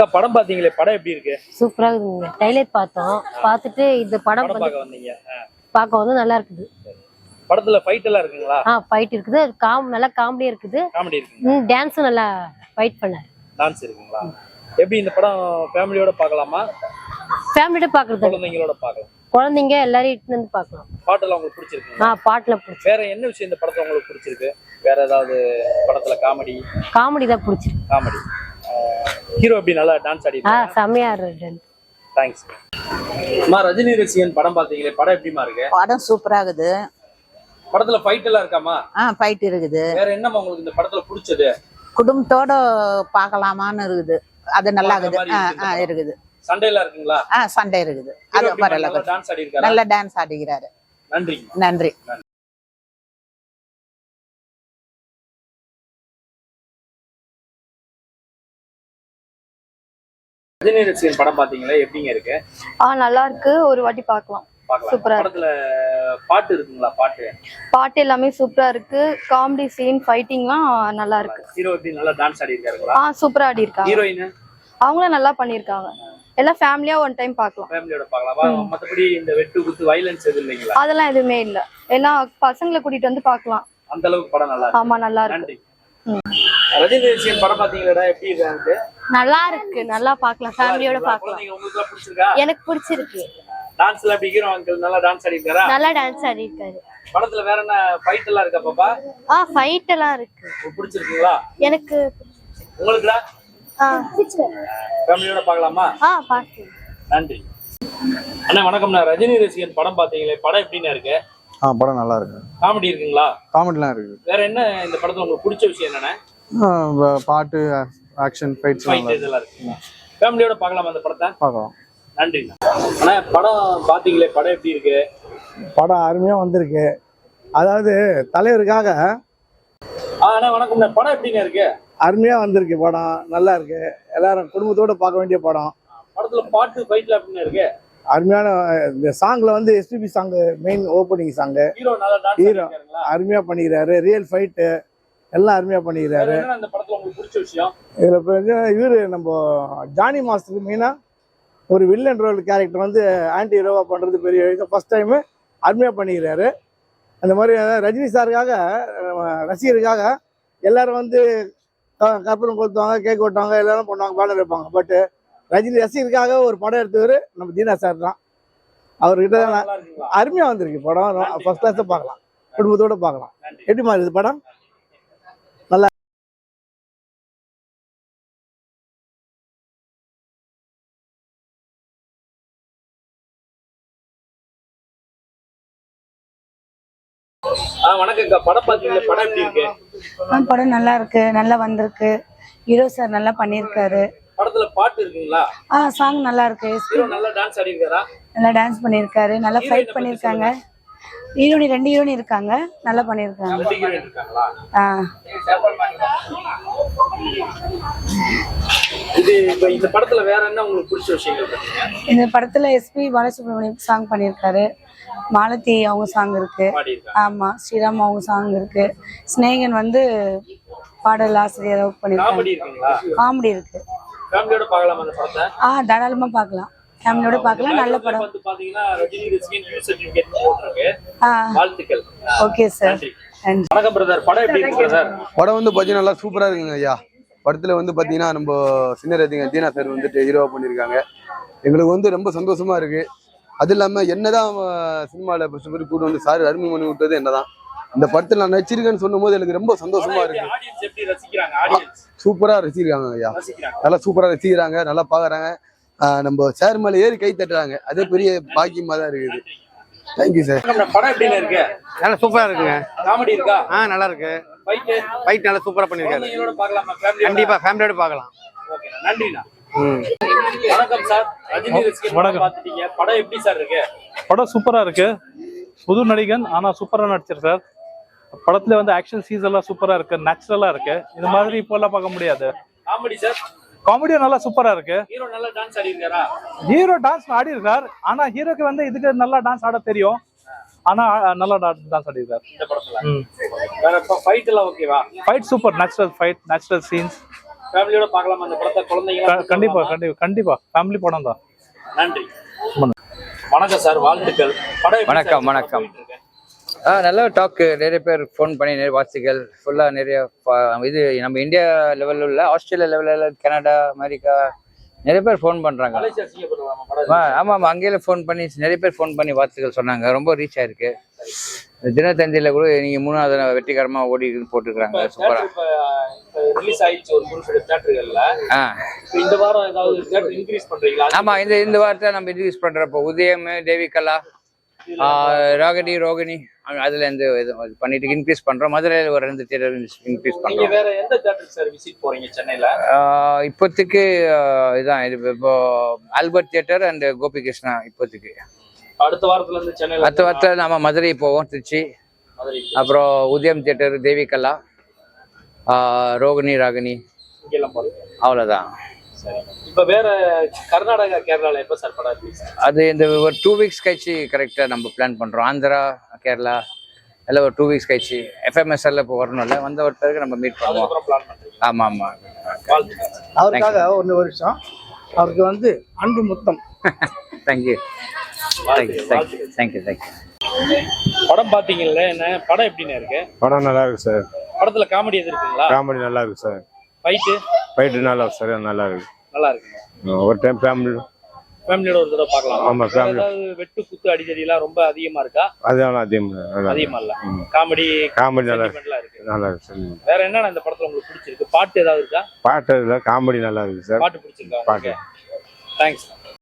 அக்கா படம் பாத்தீங்களே படம் எப்படி இருக்கு? சூப்பரா இருக்குதுங்க டைலர் பார்த்தோம். பார்த்துட்டு இந்த படம் பார்க்க வந்தீங்க. ஆ. பார்க்க வந்து நல்லா இருக்குது. படத்துல ஃபைட் எல்லாம் இருக்குங்களா? ஆ ஃபைட் இருக்குது. காம் நல்லா காமெடியா இருக்குது. காமெடி இருக்குங்க. டான்ஸும் நல்லா ஃபைட் பண்ணாரு. டான்ஸ் இருக்குங்களா? எப்படி இந்த படம் ஃபேமிலியோட பார்க்கலாமா? ஃபேமிலியோட பாக்குறது குழந்தைங்களோட பார்க்கலாம். குழந்தைங்க எல்லாரையும் இட்டுன்னு வந்து பார்க்கலாம். பாட்டெல்லாம் உங்களுக்கு பிடிச்சிருக்குங்களா? ஆ பாட்டுல பிடிச்சி வேற என்ன விஷயம் இந்த படத்துல உங்களுக்கு பிடிச்சிருக்கு? வேற ஏதாவது படத்துல காமெடி காமெடி தான் பிடிச்சிருக்கு. காமெடி ஹீரோ எப்படி நல்லா டான்ஸ் ஆடி ஆ செம்மையா இருக்கு தேங்க்ஸ் அம்மா ரஜினி ரசிகன் படம் பாத்தீங்களே படம் எப்படிமா இருக்கு? படம் சூப்பரா இருக்குது. படத்துல ஃபைட் எல்லாம் இருக்காமா ஆ ஃபைட் இருக்குது. வேற என்னம்மா உங்களுக்கு இந்த படத்துல பிடிச்சது? குடும்பத்தோட பார்க்கலாமான்னு இருக்குது. அது நல்லா இருக்குது. ஆ இருக்குது ஆ. இருக்குது. சண்டையெல்லாம் இருக்குங்களா? ஆ சண்டை இருக்குது. அது பரவாயில்ல டான்ஸ் ஆடி இருக்காரா நல்ல டான்ஸ் ஆடிக்கிறாரு. நன்றி நன்றி. ரஜினி ரசிகன் படம் பாத்தீங்களா? எப்படிங்க இருக்கு? ஆ நல்லா இருக்கு. ஒரு வாட்டி பார்க்கலாம் சூப்பரா. படத்துல பாட்டு இருக்குங்களா? பாட்டு? பாட்டு எல்லாமே சூப்பரா இருக்கு. காமெடி சீன் ஃபைட்டிங்லாம் நல்லா இருக்கு. ஹீரோ எப்படி நல்லா டான்ஸ் ஆடி இருக்காருங்களா? ஆ சூப்பரா ஆடி இருக்காங்க. ஹீரோயின் அவங்களும் நல்லா பண்ணிருக்காங்க எல்லாம் ஃபேமிலியா ஒன் டைம் பார்க்கலாம் ஃபேமிலியோட பார்க்கலாமா மத்தபடி இந்த வெட்டு குத்து வைலன்ஸ் எதுவும் இல்லைங்களா? அதெல்லாம் எதுவுமே இல்ல. எல்லாம் பசங்களை கூட்டிட்டு வந்து பார்க்கலாம் அந்த அளவுக்கு படம் நல்லா இருக்கு. ஆமா நல்லா இருக்கு. ரஜினி ரசிகன் படம் பாத்தீங்களா எப்படி இருக்கு நல்லா இருக்கு. நல்லா பார்க்கலாம். ஃபேமிலியோட பார்க்கலாம். எனக்கு பிடிச்சிருக்கு. டான்ஸ்ல எப்படி ஹீரோ அங்கிள் நல்லா டான்ஸ் ஆடி இருக்காரா நல்லா டான்ஸ் ஆடி இருக்காரு படத்துல வேற என்ன ஃபைட் எல்லாம் இருக்கா பாப்பா? ஆ ஃபைட் எல்லாம் இருக்கு. உங்களுக்கு பிடிச்சிருக்குங்களா? எனக்கு உங்களுக்குடா? ஆ ஃபேமிலியோட பார்க்கலாமா? ஆ பார்க்கலாம். நன்றி. அண்ணா வணக்கம்ண்ணா. ரஜினி ரசிகன் படம் பாத்தீங்களே? படம் எப்படிண்ணா இருக்கு? ஆ படம் நல்லா இருக்கு. காமெடி இருக்குங்களா? காமெடிலாம் இருக்கு. வேற என்ன இந்த படத்துல உங்களுக்கு பிடிச்ச விஷயம் வ- பாட்டு ஆக்ஷன் ஃபைட்ஸ் இதெல்லாம் இருக்கு. ஃபேமிலியோட பார்க்கலாமா அந்த படத்தை. பார்க்கலாம். நன்றிண்ணா. அண்ணா படம் பாத்தீங்களே படம் எப்படி இருக்கு? படம் அருமையாக வந்திருக்கு. அதாவது தலைவருக்காக அண்ணா வணக்கம்ண்ணா. படம் எப்படிங்க இருக்கு? அருமையாக வந்திருக்கு படம். நல்லா இருக்கு. எல்லாரும் குடும்பத்தோட பார்க்க வேண்டிய படம். படத்துல பாட்டு ஃபைட்ல எப்படிங்க இருக்கு? அருமையான இந்த சாங்ல வந்து SPB song main opening song hero நல்லா டான்ஸ் Hero. ஆடிருக்காருங்களா அருமையாக பண்ணிக்கிறாரு. ரியல் ஃபைட்டு எல்லாம் அருமையாக பண்ணிக்கிறாரு. இதில் இப்போ இவர் நம்ம ஜானி மாஸ்டருக்கு மெயினாக ஒரு வில்லன் ரோல் கேரக்டர் வந்து ஆன்டி ஹீரோவாக பண்ணுறது பெரிய ஃபர்ஸ்ட் டைமு அருமையாக பண்ணிக்கிறாரு. அந்த மாதிரி ரஜினி சாருக்காக ரசிகருக்காக எல்லாரும் வந்து க- கற்பூரம் கொளுத்துவாங்க கேக் வெட்டுவாங்க எல்லாரும் பண்ணுவாங்க பேனர் வைப்பாங்க. பட் ரஜினி ரசிகருக்காக ஒரு படம் எடுத்தவர் நம்ம தீனா சார் தான். அவர்கிட்ட அருமையாக வந்திருக்கு படம். ஃபர்ஸ்ட் கிளாஸாக பார்க்கலாம். குடும்பத்தோட பார்க்கலாம். எப்படி மாதிரி இது படம்? வணக்கம்க்கா படம் பாத்தீங்களே? படம் எப்படி இருக்கு? ஆ, படம் நல்லா இருக்கு. நல்லா வந்திருக்கு. ஹீரோ சார் நல்லா பண்ணியிருக்காரு. படத்துல பாட்டு இருக்குங்களா? ஆ சாங் நல்லா இருக்கு. ஹீரோ நல்லா டான்ஸ் ஆடி இருக்காரா நல்லா டான்ஸ் பண்ணியிருக்காரு. நல்லா ஃபைட் பண்ணியிருக்காங்க. ஹீரோனி ரெண்டு ஹீரோனி இருக்காங்க. நல்லா பண்ணியிருக்காங்க. ஆ. இந்த படத்துல வேற என்ன உங்களுக்கு பிடிச்ச விஷயங்கள் இருக்குங்க? இந்த படத்துல எஸ்பி பாலசுப்ரமணியம் சாங் பண்ணியிருக்காரு. மாலதி அவங்க சாங் இருக்கு. ஆமா ஸ்ரீராம் அவங்க சாங் இருக்கு. ஸ்நேகன் வந்து பாடல் ஆசிரியர் ஒர்க் பண்ணியிருக்காங்க. காமெடி இருக்கு. ஆ தாராளமா பார்க்கலாம். ஃபேமிலியோட பார்க்கலாம். நல்ல படம். வாழ்த்துக்கள். ஓகே சார் வணக்கம் பிரதர் படம் எப்படி இருக்கு பிரதர் படம் வந்து பார்த்தீங்கன்னா நல்லா சூப்பராக இருக்குங்க ஐயா. படத்தில் வந்து பார்த்தீங்கன்னா நம்ம சின்ன ரத்திங்க தீனா சார் வந்துட்டு ஹீரோவா பண்ணியிருக்காங்க எங்களுக்கு வந்து ரொம்ப சந்தோஷமா இருக்கு. அது இல்லாமல் என்னதான் சினிமாவில் ஃபஸ்ட்டு பேர் கூட வந்து சார் அருமை பண்ணி விட்டது என்னதான். இந்த படத்தில் நான் நடிச்சிருக்கேன்னு சொல்லும் போது எனக்கு ரொம்ப சந்தோஷமா இருக்கு. ஆடியன்ஸ்? எப்படி ரசிக்கிறாங்க ஐயா. நல்லா சூப்பராக ரசிக்கிறாங்க நல்லா பார்க்குறாங்க நம்ம சேர் மேலே ஏறி கை தட்டுறாங்க. அதே பெரிய பாக்கியமாக தான் இருக்குது தேங்க்யூ சார் வணக்கம், படம் எப்படி இருக்கு? நல்லா சூப்பரா இருக்குங்க. காமெடி இருக்கா? ஆ நல்லா இருக்கு. ஃபைட் ஃபைட் நல்லா சூப்பரா பண்ணிருக்காரு. பார்க்கலாமா? ஃபேமிலி கண்டிப்பா ஃபேமிலியோட பார்க்கலாம். ஓகே நன்றிண்ணா. வணக்கம் சார் ரஜினி ரசிகன் படம் பார்த்துட்டீங்க. படம் எப்படி சார் இருக்கு? படம் சூப்பரா இருக்கு. புது நடிகன் ஆனா சூப்பரா நடிச்சிருக்கார் படத்துல வந்து ஆக்ஷன் சீன்ஸ் எல்லாம் சூப்பரா இருக்கு நேச்சுரலா இருக்கு. இது மாதிரி இப்போ எல்லாம் பார்க்க முடியாது. காமெடி சார் காமெடியும் நல்லா சூப்பரா இருக்கு. ஹீரோ நல்லா டான்ஸ் ஆடி இருக்காரா ஹீரோ டான்ஸ் ஆடி இருக்கார் ஆனா ஹீரோக்கு வந்து இதுக்கு நல்லா டான்ஸ் ஆட தெரியும். ஆனா நல்லா டான்ஸ் ஆடி இருக்கார் இந்த படத்துல. வேற ஃபைட் எல்லாம் ஓகேவா fight super natural fight natural scenes ஃபேமிலியோட பார்க்கலாமா அந்த படத்தை? குழந்தைங்க கண்டிப்பா கண்டிப்பா கண்டிப்பா. ஃபேமிலி படம் தான். நன்றி. வணக்கம். சார் வாழ்த்துக்கள். வணக்கம், வணக்கம். ஆ நல்ல டாக்கு நிறைய பேர் ஃபோன் பண்ணி நிறைய வாசிகள் ஃபுல்லாக நிறைய இது நம்ம இந்தியா லெவலில் உள்ள ஆஸ்திரேலியா லெவலில் கனடா அமெரிக்கா நிறைய பேர் ஃபோன் பண்ணுறாங்க ஆமாம் ஆமாம் அங்கேயே ஃபோன் பண்ணி நிறைய பேர் ஃபோன் பண்ணி வார்த்தைகள் சொன்னாங்க. ரொம்ப ரீச் ஆயிருக்கு. தினத்தந்தியில் கூட நீங்கள் மூணாவது வெற்றிகரமாக ஓடி போட்டுருக்காங்க சூப்பராக இப்ப ரிலீஸ் ஆயிடுச்சு ஒரு குறிப்பிட்ட தேட்டர்கள்ல ஆ. இந்த வாரம் ஏதாவது இன்க்ரீஸ் ஆமாம் இந்த இந்த வாரத்தை நம்ம இன்ட்ரடியூஸ் பண்ணுறப்போ உதயம் தேவிகலா ஆ, ராகினி ரோகிணி. அதில் இது பண்ணிட்டு இன்க்ரீஸ் பண்ணுறோம் மதுரையில் ஒரு ரெண்டு தேட்டர் இன்க்ரீஸ் நீங்க பண்ணுறோம் வேற எந்த தேட்டருக்கு சார் விசிட் போறீங்க சென்னையில? இப்போதைக்கு இதான் இது இப்போ Albert theatre and Gopi Krishna இப்போதைக்கு. அடுத்த வாரத்துல இருந்து சென்னையில அடுத்த வாரத்தில் நம்ம மதுரை போவோம் திருச்சி. அப்புறம் உதயம் தியேட்டர் தேவிகலா ஆஹ் ரோகிணி ராகினி அவ்வளோதான் சரி இப்ப வேற கர்நாடகா கேரளால எப்ப சார் படம் அது இந்த ஒரு டூ வீக்ஸ் கழிச்சு கரெக்டாக நம்ம பிளான் பண்ணுறோம் ஆந்திரா கேரளா எல்லாம் ஒரு டூ வீக்ஸ் கழிச்சு. எஃப்எம்எஸ்எல்ல இப்போ வரணும்ல. வந்த ஒரு பிறகு நம்ம மீட் பண்ணுவோம். ஆமாம் ஆமாம் அவருக்காக ஒரு வருஷம். அவருக்கு வந்து அன்பு முத்தம். Thank you thank you thank you thank you thank you படம் பாத்தீங்கல்ல என்ன? படம் எப்படின்னு இருக்கு? படம் நல்லா இருக்கு சார் படத்துல காமெடி எது இருக்குங்களா? காமெடி நல்லா இருக்கு சார் ஃபைட்டு ஃபைட்டு நல்லா சார் நல்லா இருக்கு. நல்லா இருக்குங்க. ஒரு டைம் ஃபேமிலி ஃபேமிலியோட ஒரு தடவை பார்க்கலாம். ஆமா. ஏதாவது வெட்டு குத்து அடிதடி எல்லாம் ரொம்ப அதிகமா இருக்கா? அதுதான் அதிகம் அதிகமா இல்ல. காமெடி காமெடி நல்லா இருக்கு. நல்லா இருக்கு சார். வேற என்னென்ன இந்த படத்துல உங்களுக்கு பிடிச்சிருக்கு? பாட்டு ஏதாவது இருக்கா? பாட்டு இல்லை காமெடி நல்லா இருக்கு சார். பாட்டு பிடிச்சிருக்கா பாட்டு. தேங்க்ஸ்